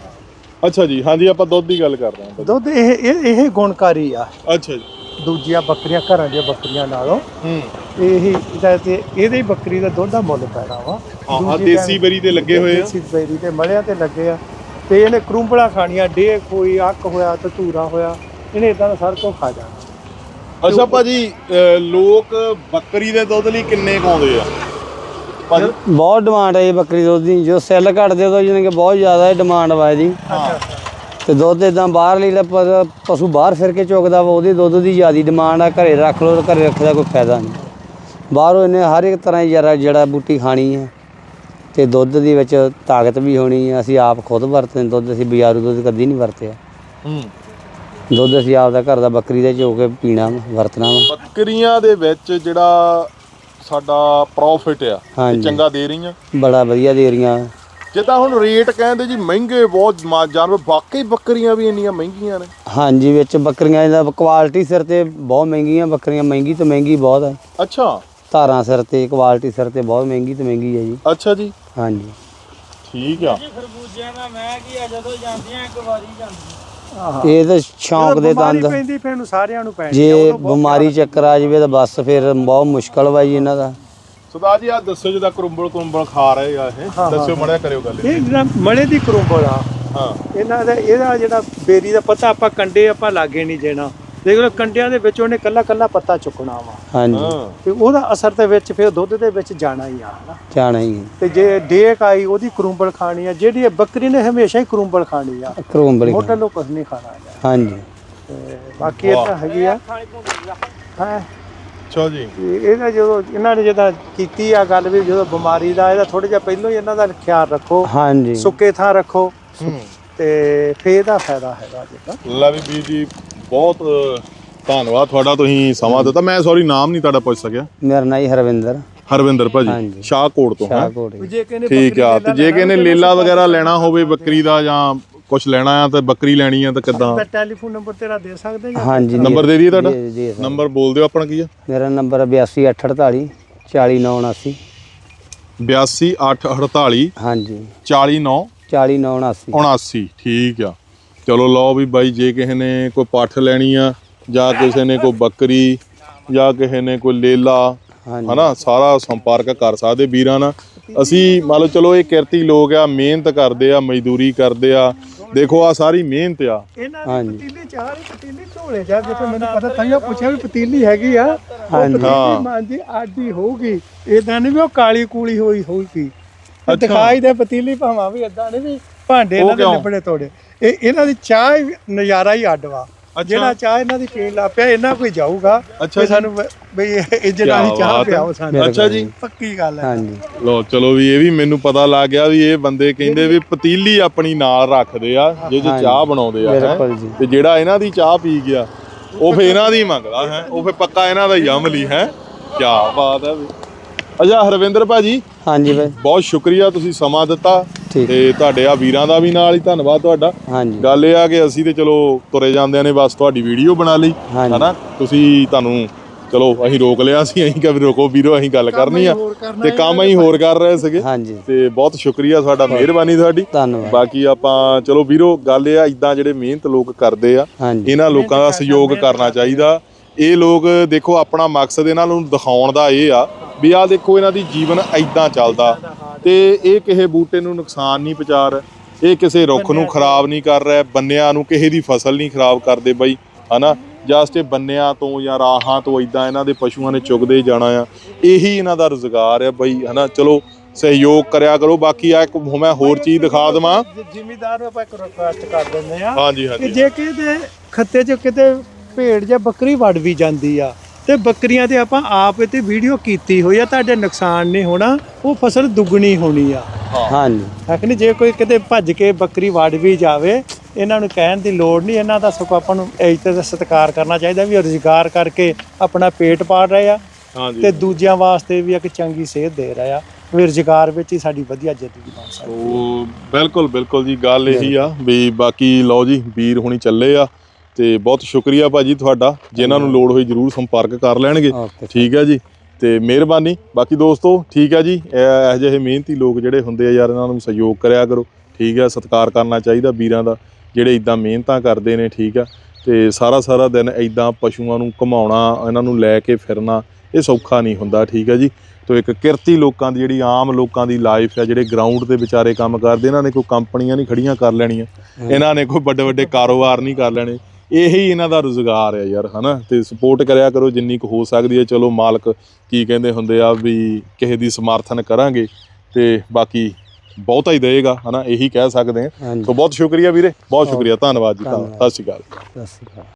ਅੱਛਾ ਜੀ ਹਾਂਜੀ ਆਪਾਂ ਦੁੱਧ ਦੀ ਗੱਲ ਕਰ ਰਹੇ ਹਾਂ। ਦੁੱਧ ਇਹ ਇਹ ਇਹ ਗੁਣਕਾਰੀ ਆ। ਅੱਛਾ ਜੀ। ਦੂਜੀਆਂ ਬੱਕਰੀਆਂ ਘਰਾਂ ਦੀਆਂ ਬੱਕਰੀਆਂ ਨਾਲੋਂ। ਹੂੰ। ਇਹੀ ਇਹਦਾ ਤੇ ਇਹਦੇ ਹੀ ਬੱਕਰੀ ਦਾ ਦੁੱਧ ਦਾ ਮੁੱਲ ਪੈਣਾ ਵਾ। ਆਹ ਦੂਜੀ ਦੇਸੀ ਬਰੀ ਤੇ ਲੱਗੇ ਹੋਏ ਆ। ਦੇਸੀ ਬੈਰੀ ਤੇ ਮਲਿਆਂ ਤੇ ਲੱਗੇ ਆ। ਤੇ ਇਹਨੇ ਕਰੂੰਬਲਾ ਖਾਣੀਆਂ ਡੇ ਕੋਈ ਅੱਕ ਹੋਇਆ ਧਤੂਰਾ ਹੋਇਆ ਇਹਨੇ ਇਦਾਂ ਦਾ ਸਾਰ ਕੋ ਖਾ ਜਾਣਾ। ਅੱਛਾ ਭਾਜੀ ਅਹ ਲੋਕ ਬੱਕਰੀ ਦੇ ਦੁੱਧ ਲਈ ਕਿੰਨੇ ਕਾਉਂਦੇ ਆ? ਭਾਜੀ? ਬਹੁਤ ਡਿਮਾਂਡ ਹੈ ਇਹ ਬੱਕਰੀ ਦੁੱਧ ਦੀ। ਜੋ ਸੈੱਲ ਘਟਦੇ ਉਦੋਂ ਜਾਣੀ ਕਿ ਬਹੁਤ ਜ਼ਿਆਦਾ ਡਿਮਾਂਡ ਵਾ ਇਹਦੀ। ਤੇ ਦੁੱਧ ਇਦਾਂ ਬਾਹਰ ਲਈ ਪ- ਪਸ਼ੂ ਬਾਹਰ ਫਿਰ ਕੇ ਚੁਗਦਾ ਵਾ ਉਹਦੇ ਦੁੱਧ ਦੀ ਜ਼ਿਆਦੀ ਡਿਮਾਂਡ ਆ। ਘਰੇ ਰੱਖ ਤੇ ਘਰੇ ਰੱਖਦਾ ਕੋਈ ਫਾਇਦਾ ਨਹੀਂ। ਬਾਹਰੋਂ ਇਹਨੇ ਹਰ ਇੱਕ ਤਰ੍ਹਾਂ ਦੀ ਜਰਾ ਜੜਾ ਬੂਟੀ ਖਾਣੀ ਹੈ ਤੇ ਦੁੱਧ ਦੇ ਵਿੱਚ ਤਾਕਤ ਵੀ ਹੋਣੀ ਹੈ ਅਸੀਂ ਆਪ ਖੁਦ ਵਰਤਦੇ ਹਾਂ ਦੁੱਧ ਅਸੀਂ ਬਾਜ਼ਾਰੂ ਦੁੱਧ ਕਦੀ ਨਹੀਂ ਵਰਤਿਆ। ਹੂੰ। ਦੁੱਧ ਅਸੀਂ ਆਪ ਦਾ ਘਰ ਦਾ ਬੱਕਰੀ ਦਾ ਕੇ ਪੀਣਾ ਵਾ, ਵਰਤਣਾ ਵਾ। ਬੱਕਰੀਆਂ ਦੇ ਵਿੱਚ ਜਿਹੜਾ ਸਾਡਾ ਪ੍ਰੋਫਿਟ ਆ ਇਹ ਹਾਂਜੀ। ਚੰਗਾ ਦੇ ਰਹੀਆਂ। ਬੜਾ ਵਧੀਆ ਦੇ ਰਹੀਆਂ। ਜਿੱਦਾਂ ਹੁਣ ਰੇਟ ਕਹਿੰਦੇ ਜੀ ਮਹਿੰਗੇ ਬਹੁਤ ਮਾ- ਜਾਨਵਰ ਵਾਕਈ ਬੱਕਰੀਆਂ ਵੀ ਇੰਨੀਆਂ ਮਹਿੰਗੀਆਂ ਨੇ। ਹਾਂਜੀ ਵਿੱਚ ਬੱਕਰੀਆਂ ਦਾ ਕੁਆਲਿਟੀ ਸਿਰ ਤੇ ਬਹੁਤ ਮਹਿੰਗੀਆਂ ਬੱਕਰੀਆਂ ਮਹਿੰਗੀ ਤੋਂ ਮਹਿੰਗੀ ਬਹੁਤ ਹੈ ਅੱਛਾ। ਧਾਰਾਂ ਸਿਰ ਤੇ ਕੁਆਲਿਟੀ ਸਿਰ ਤੇ ਬਹੁਤ ਮਹਿੰਗੀ ਤੋਂ ਮਹਿੰਗੀ ਹੈ ਜੀ। ਅੱਛਾ ਜੀ। ਹਾਂਜੀ। ਠੀਕ ਆ। ਖਰਬੂਜਿਆਂ ਦਾ ਮੈਂ ਕੀ ਆ ਜਦੋਂ ਜਾਂਦੀਆਂ ਇੱਕ ਵਾਰੀ ਜਾਂਦੀਆਂ। ਇਹ ਤਾਂ ਸ਼ੌਂਕ ਦੇ ਬਿਮਾਰੀ ਦੰਦ। ਪੈਂਦੀ ਫਿਰ ਨੂੰ ਸਾਰਿਆਂ ਨੂੰ ਪੈਣੀ ਜੇ ਬਿਮਾਰੀ ਚੱਕਰ ਆ ਜਾਵੇ ਤਾਂ ਬਸ ਫਿਰ ਬਹੁਤ ਮੁਸ਼ਕਲ ਵਾ ਜੀ ਇਹਨਾਂ ਦਾ। ਸੁਦਾ ਜੀ ਆ ਦੱਸੋ ਜਿਹਦਾ ਕਰੁੰਬਲ ਕਰੁੰਬਲ ਖਾ ਰਹੇ ਆ ਇਹ ਦੱਸਿਓ ਮੜਿਆ ਕਰਿਓ ਗੱਲ ਇਹ ਜਿਹੜਾ ਮਲੇ ਦੀ ਕਰੂੰਬਲ ਆ ਹਾਂ। ਇਹਨਾਂ ਦਾ ਇਹਦਾ ਜਿਹੜਾ ਬੇਰੀ ਦਾ ਪੱਤਾ ਆਪਾਂ ਕੰਡੇ ਆਪਾਂ ਲਾਗੇ ਨਹੀਂ ਦੇਣਾ। ਦੇਖ ਲਓ ਕੰਡਿਆਂ ਦੇ ਵਿੱਚ ਉਹਨੇ ਕੱਲਾ ਕੱਲਾ ਪੱਤਾ ਚੁੱਕਣਾ ਵਾ। ਹਾਂਜੀ। ਹਾਂ। ਤੇ ਉਹਦਾ ਅਸਰ ਦੇ ਵਿੱਚ ਫਿਰ ਦੁੱਧ ਦੇ ਵਿੱਚ ਜਾਣਾ ਹੀ ਆ ਹਨਾ। ਜਾਣਾ ਹੀ ਹੈ। ਤੇ ਜੇ ਡੇਕ ਆਈ ਉਹਦੀ ਕਰੂੰਬਲ ਖਾਣੀ ਆ। ਜਿਹੜੀ ਇਹ ਬੱਕਰੀ ਨੇ ਹਮੇਸ਼ਾ ਹੀ ਕਰੂੰਬਲ ਖਾਣੀ ਆ। ਕਰੂੰਬਲੀ ਮੋਟਾ ਲੋਕ ਕੁਛ ਨਹੀਂ ਖਾਣਾ ਹੈਗਾ। ਹਾਂਜੀ। ਤੇ ਬਾਕੀ ਇਹ ਤਾਂ ਹੈਗੀ ਆ। ਹਾਂ? ਅੱਛਾ ਜੀ। ਤੇ ਇਹਦਾ ਜਦੋਂ ਇਹਨਾਂ ਨੇ ਜਦੋਂ ਕੀਤੀ ਆ ਗੱਲ ਵੀ ਜਦੋਂ ਬਿਮਾਰੀ ਦਾ ਇਹਦਾ ਥੋੜਾ ਜਿਹਾ ਪਹਿਲਾਂ ਹੀ ਇਹਨਾਂ ਦਾ ਖਿਆਲ ਰੱਖੋ। ਹਾਂਜੀ। ਸੁੱਕੇ ਥਾਂ ਰੱਖੋ। ਹੂੰ। ਤੇ ਫੇਰ ਦਾ ਫਾਇਦਾ ਹੈਗਾ ਜਿੱਦਾਂ ਲਵੀ ਵੀਰ ਜੀ ਬਹੁਤ ਧੰਨਵਾਦ ਤੁਹਾਡਾ ਤੁਸੀਂ ਸਮਾਂ ਦਿੱਤਾ। ਮੈਂ ਸੌਰੀ ਨਾਮ ਨਹੀਂ ਤੁਹਾਡਾ ਪੁੱਛ ਸਕਿਆ। ਮੇਰਾ ਨਾਂ ਜੀ ਹਰਵਿੰਦਰ। ਹਰਵਿੰਦਰ ਭਾਜੀ ਹਾਂਜੀ। ਸ਼ਾਹਕੋਟ ਤੋਂ ਹੈਂ? ਸ਼ਾਹਕੋਟ ਜੀ। ਠੀਕ ਆ ਤੇ ਜੇ ਕਿਸੇ ਨੇ ਲੀਲਾ ਵਗੈਰਾ ਲੈਣਾ ਹੋਵੇ ਬੱਕਰੀ ਦਾ ਜਾਂ ਕੁਝ ਲੈਣਾ ਆ ਤੇ ਬੱਕਰੀ ਲੈਣੀ ਆ ਤਾਂ ਕਿੱਦਾਂ? ਤਾਂ ਟੈਲੀਫੋਨ ਨੰਬਰ ਤੇਰਾ ਦੇ ਸਕਦੇ ਜਾਂ ਹਾਂਜੀ ਨੰਬਰ ਦੇ ਦਈਏ ਤੁਹਾਡਾ? ਜੀ ਜੀ ਸਰ। ਨੰਬਰ ਬੋਲ ਦਿਓ ਆਪਣਾ ਕੀ ਆ? ਮੇਰਾ ਨੰਬਰ 8248 40979 82848 ਹਾਂਜੀ। 49 40979 79 ਠੀਕ ਆ। ਚਲੋ ਲਓ ਵੀ ਬਾਈ ਜੇ ਕਿਸੇ ਨੇ ਕੋਈ ਪੱਠ ਲੈਣੀ ਆ ਜਾਂ ਕਿਸੇ ਨੇ ਕੋਈ ਬੱਕਰੀ ਜਾਂ ਕਿਸੇ ਨੇ ਕੋਈ ਲੇਲਾ ਹਨਾ ਸਾਰਾ ਸੰਪਰਕ ਕਰ ਸਕਦੇ ਵੀਰਾਂ ਨਾਲ ਅਸੀਂ ਮੰਨ ਲਓ ਚਲੋ ਇਹ ਕਿਰਤੀ ਲੋਕ ਆ ਮਿਹਨਤ ਕਰਦੇ ਆ ਮਜ਼ਦੂਰੀ ਕਰਦੇ ਆ ਦੇਖੋ ਆ ਸਾਰੀ ਮਿਹਨਤ ਆ ਇਹਨਾਂ। ਦੀ ਪਤੀਲੀ ਚਾਹ ਪਤੀਲੀ ਢੋਲੇ ਜਾ ਜਿੱਥੇ ਮੈਨੂੰ ਪਤਾ ਤਾਂ ਪੁੱਛਿਆ ਵੀ ਪਤੀਲੀ ਹੈਗੀ ਆ ਉਹ ਹਾਂਜੀ। ਪਤੀਲੀ ਹਾਂ। ਮਾਂ ਜੀ ਆਡੀ ਹੋਊਗੀ ਇਦਾਂ ਨਹੀਂ ਵੀ ਉਹ ਕਾਲੀ ਕੂਲੀ ਹੋਈ ਹੋਊਗੀ ਅੱਛਾ। ਦਿਖਾਈ ਦੇ ਪਤੀਲੀ ਭਾਵਾਂ ਵੀ ਇਦਾਂ ਨਹੀਂ ਵੀ ਭਾਂਡੇ ਉਹ ਇਹਨਾਂ ਦੇ ਕਿਉਂ? ਲਿਬੜੇ ਤੋੜੇ ਇਹ ਇਹਨਾਂ ਦੀ ਚਾਹ ਹੀ ਨਜ਼ਾਰਾ ਹੀ ਅੱਡ ਵਾ। ਜਿਹੜਾ ਚਾਹ ਇਹਨਾਂ ਦੀ ਪੀਣ ਲੱਗ ਪਿਆ ਇਹਨਾਂ ਕੋਈ ਜਾਊਗਾ। ਅੱਛਾ। ਸਾਨੂੰ ਬਈ ਇੱਜ਼ਤ ਵਾਲੀ ਕਿਆ ਚਾਹ। ਪਿਆਓ ਸਾਨੂੰ। ਅੱਛਾ ਜੀ। ਪੱਕੀ ਗੱਲ ਹੈ। ਹਾਂਜੀ। ਲੋ ਚਲੋ ਵੀ ਇਹ ਵੀ ਮੈਨੂੰ ਪਤਾ ਲੱਗ ਗਿਆ ਵੀ ਇਹ ਬੰਦੇ ਕਹਿੰਦੇ ਵੀ ਪਤੀਲੀ ਆਪਣੀ ਨਾਲ ਰੱਖਦੇ ਆ ਜੇ ਜੇ। ਚਾਹ ਬਣਾਉਂਦੇ ਆ ਹੈਂ। ਬਿਲਕੁਲ ਜੀ। ਤੇ ਜਿਹੜਾ ਇਹਨਾਂ ਦੀ ਚਾਹ ਪੀ ਗਿਆ ਉਹ ਫੇ ਇਹਨਾਂ ਦੀ ਮੰਗਦਾ ਹੈ। ਉਹ ਫੇ ਪੱਕਾ ਇਹਨਾਂ ਦਾ ਹੀ ਅਮਲੀ ਹੈ। ਕੀ ਬਾਤ ਹੈ ਵੀ। ਅਜਾ ਹਰਵਿੰਦਰ ਭਾਜੀ। ਹਾਂਜੀ ਬਾਈ ਬਹੁਤ ਸ਼ੁਕਰੀਆ ਤੁਸੀਂ ਸਮਾਂ ਦਿੱਤਾ। ਤੇ ਤੁਹਾਡੇ ਆ ਵੀਰਾਂ ਦਾ ਵੀ ਨਾਲ ਹੀ ਧੰਨਵਾਦ ਤੁਹਾਡਾ। ਹਾਂਜੀ। ਗੱਲ ਇਹ ਆ ਕਿ ਅਸੀਂ ਤੇ ਚਲੋ ਤੁਰੇ ਜਾਂਦਿਆਂ ਨੇ ਬਸ ਤੁਹਾਡੀ ਵੀਡੀਓ ਬਣਾ ਲਈ। ਹਨਾ? ਤੁਸੀਂ ਤੁਹਾਨੂੰ ਚਲੋ ਅਸੀਂ ਰੋਕ ਲਿਆ ਸੀ ਅਸੀਂ ਵੀ ਰੋਕੋ ਵੀਰੋ ਅਸੀਂ ਗੱਲ ਕਰਨੀ ਆ। ਤੇ ਕੰਮ ਅਸੀਂ ਹੋਰ ਕਰ ਰਹੇ ਸੀਗੇ। ਹਾਂਜੀ। ਤੇ ਬਹੁਤ ਸ਼ੁਕਰੀਆ ਤੁਹਾਡਾ ਮਿਹਰਬਾਨੀ ਤੁਹਾਡੀ ਧੰਨਵਾਦ। ਬਾਕੀ ਆਪਾਂ ਚਲੋ ਵੀਰੋ ਗੱਲ ਇਹ ਆ ਇਦਾਂ ਜਿਹੜੇ ਮਿਹਨਤ ਲੋਕ ਕਰਦੇ ਆ ਇਹਨਾਂ ਲੋਕਾਂ ਦਾ ਸਹਿਯੋਗ ਕਰਨਾ ਚਾਹੀਦਾ। ਇਹ ਲੋਕ ਦੇਖੋ ਆਪਣਾ ਮਕਸਦ ਇਹਨਾਂ ਨੂੰ ਦਿਖਾਉਣ ਦਾ ਇਹ ਆ ਵੀ ਆਹ ਦੇਖੋ ਇਹਨਾਂ ਦੀ ਜੀਵਨ ਐਦਾਂ ਚੱਲਦਾ ਤੇ ਇਹ ਕਿਸੇ ਬੂਟੇ ਨੂੰ ਨੁਕਸਾਨ ਨਹੀਂ ਪਹੁੰਚਾ ਰਿਹਾ ਇਹ ਕਿਸੇ ਰੁੱਖ ਨੂੰ ਖਰਾਬ ਨਹੀਂ ਕਰ ਰਿਹਾ ਬੰਨਿਆਂ ਨੂੰ ਕਿਸੇ ਦੀ ਫਸਲ ਨਹੀਂ ਖਰਾਬ ਕਰਦੇ ਬਈ ਹਨਾ? ਜਸਟ ਇਹ ਬੰਨਿਆਂ ਤੋਂ ਜਾਂ ਰਾਹਾਂ ਤੋਂ ਇਦਾਂ ਇਹਨਾਂ ਦੇ ਪਸ਼ੂਆਂ ਨੇ ਚੁਗਦੇ ਜਾਣਾ ਆ ਇਹੀ ਇਹਨਾਂ ਦਾ ਰੁਜ਼ਗਾਰ ਆ ਬਈ ਹਨਾ? ਚਲੋ ਸਹਿਯੋਗ ਕਰਿਆ ਕਰੋ ਬਾਕੀ ਆ ਇੱਕ ਮੈਂ ਹੋਰ ਚੀਜ਼ ਦਿਖਾ ਦਵਾਂ। ਜ਼ਿਮੀਦਾਰ ਨੂੰ ਆਪਾਂ ਇੱਕ ਰਿਕੁਐਸਟ ਕਰ ਦਿੰਦੇ ਆ ਹਾਂਜੀ ਹਾਂਜੀ। ਜੇ ਕਿਤੇ ਖੱਤੇ 'ਚ ਕਿਤੇ ਭੇਡ ਜਾਂ ਬੱਕਰੀ ਵੜ ਵੀ ਜਾਂਦੀ ਆ। ਤੇ ਬੱਕਰੀਆਂ ਤੇ ਆਪਾਂ ਆਪ ਤੇ ਵੀਡੀਓ ਕੀਤੀ ਹੋਈ ਆ ਤੁਹਾਡੇ ਨੁਕਸਾਨ ਨਹੀਂ ਹੋਣਾ ਉਹ ਫਸਲ ਦੁੱਗਣੀ ਹੋਣੀ ਆ। ਹਾਂਜੀ। ਹੈ ਕਿ ਨਹੀਂ? ਜੇ ਕੋਈ ਕਿਤੇ ਭੱਜ ਕੇ ਬੱਕਰੀ ਵੜ ਵੀ ਜਾਵੇ ਇਹਨਾਂ ਨੂੰ ਕਹਿਣ ਦੀ ਲੋੜ ਨਹੀਂ ਇਹਨਾਂ ਦਾ ਸਗੋਂ ਆਪਾਂ ਨੂੰ ਇੱਜ਼ਤ ਤੇ ਸਤਿਕਾਰ ਕਰਨਾ ਚਾਹੀਦਾ ਵੀ ਉਹ ਰੁਜ਼ਗਾਰ ਕਰਕੇ ਆਪਣਾ ਪੇਟ ਪਾਲ ਰਹੇ ਆ। ਹਾਂਜੀ। ਤੇ ਦੂਜਿਆਂ ਵਾਸਤੇ ਵੀ ਇੱਕ ਚੰਗੀ ਸਿਹਤ ਦੇ ਰਹੇ ਆ ਵੀ ਰੁਜ਼ਗਾਰ ਵਿੱਚ ਹੀ ਸਾਡੀ ਵਧੀਆ ਜ਼ਿੰਦਗੀ ਬਣ ਸਕਦੀ ਉਹ ਬਿਲਕੁਲ ਬਿਲਕੁਲ ਜੀ ਗੱਲ ਇਹੀ ਆ ਵੀ ਬਾਕੀ ਲਓ ਜੀ ਵੀਰ ਹੁਣੀ ਚੱਲੇ ਆ। ਤੇ ਬਹੁਤ ਸ਼ੁਕਰੀਆ ਭਾਜੀ ਤੁਹਾਡਾ ਜਿਨ੍ਹਾਂ ਨੂੰ ਲੋੜ ਹੋਈ ਜਰੂਰ ਸੰਪਰਕ ਕਰ ਲੈਣਗੇ। ਠੀਕ ਹੈ ਜੀ ਤੇ ਮਿਹਰਬਾਨੀ। ਬਾਕੀ ਦੋਸਤੋ ਠੀਕ ਹੈ ਜੀ ਇਹ ਇਹੋ ਜਿਹੇ ਮਿਹਨਤੀ ਲੋਕ ਜਿਹੜੇ ਹੁੰਦੇ ਆ ਯਾਰ ਇਹਨਾਂ ਨੂੰ ਸਹਿਯੋਗ ਕਰਿਆ ਕਰੋ। ਠੀਕ ਹੈ ਸਤਿਕਾਰ ਕਰਨਾ ਚਾਹੀਦਾ ਵੀਰਾਂ ਦਾ ਜਿਹੜੇ ਇਦਾਂ ਮਿਹਨਤਾਂ ਕਰਦੇ ਨੇ ਠੀਕ ਆ ਤੇ ਸਾਰਾ ਸਾਰਾ ਦਿਨ ਇਦਾਂ ਪਸ਼ੂਆਂ ਨੂੰ ਘੁਮਾਉਣਾ ਇਹਨਾਂ ਨੂੰ ਲੈ ਕੇ ਫਿਰਨਾ ਇਹ ਸੌਖਾ ਨਹੀਂ ਹੁੰਦਾ ਠੀਕ ਹੈ ਜੀ। ਤੋ ਇੱਕ ਕਿਰਤੀ ਲੋਕਾਂ ਦੀ ਜਿਹੜੀ ਆਮ ਲੋਕਾਂ ਦੀ ਲਾਈਫ ਹੈ ਜਿਹੜੇ ਗਰਾਊਂਡ ਤੇ ਵਿਚਾਰੇ ਕੰਮ ਕਰਦੇ ਇਹਨਾਂ ਨੇ ਕੋਈ ਕੰਪਨੀਆਂ ਨਹੀਂ ਖੜੀਆਂ ਕਰ ਲੈਣੀਆਂ ਇਹਨਾਂ ਨੇ ਕੋਈ ਵੱਡੇ ਵੱਡੇ ਕਾਰੋਬਾਰ ਨਹੀਂ ਕਰ ਲੈਣੇ। ਇਹੀ ਇਹਨਾਂ ਦਾ ਰੁਜ਼ਗਾਰ ਹੈ ਯਾਰ ਹਨਾ? ਤੇ ਸਪੋਰਟ ਕਰਿਆ ਕਰੋ ਜਿੰਨੀ ਕੁ ਹੋ ਸਕਦੀ ਹੈ ਚਲੋ ਮਾਲਕ ਕੀ ਕਹਿੰਦੇ ਹੁੰਦੇ ਆ ਵੀ ਕਿਸੇ ਦੀ ਸਮਰਥਨ ਕਰਾਂਗੇ ਤੇ ਬਾਕੀ ਬਹੁਤਾ ਹੀ ਦੇਗਾ ਹਨਾ? ਇਹੀ ਕਹਿ ਸਕਦੇ ਹਾਂ। ਹਾਂਜੀ। ਸੋ ਬਹੁਤ ਸ਼ੁਕਰੀਆ ਵੀਰੇ ਬਹੁਤ ਸ਼ੁਕਰੀਆ। ਧੰਨਵਾਦ ਜੀ ਧੰਨਵਾਦ। ਸਤਿ ਸ਼੍ਰੀ ਅਕਾਲ। ਸਤਿ ਸ਼੍ਰੀ ਅਕਾਲ।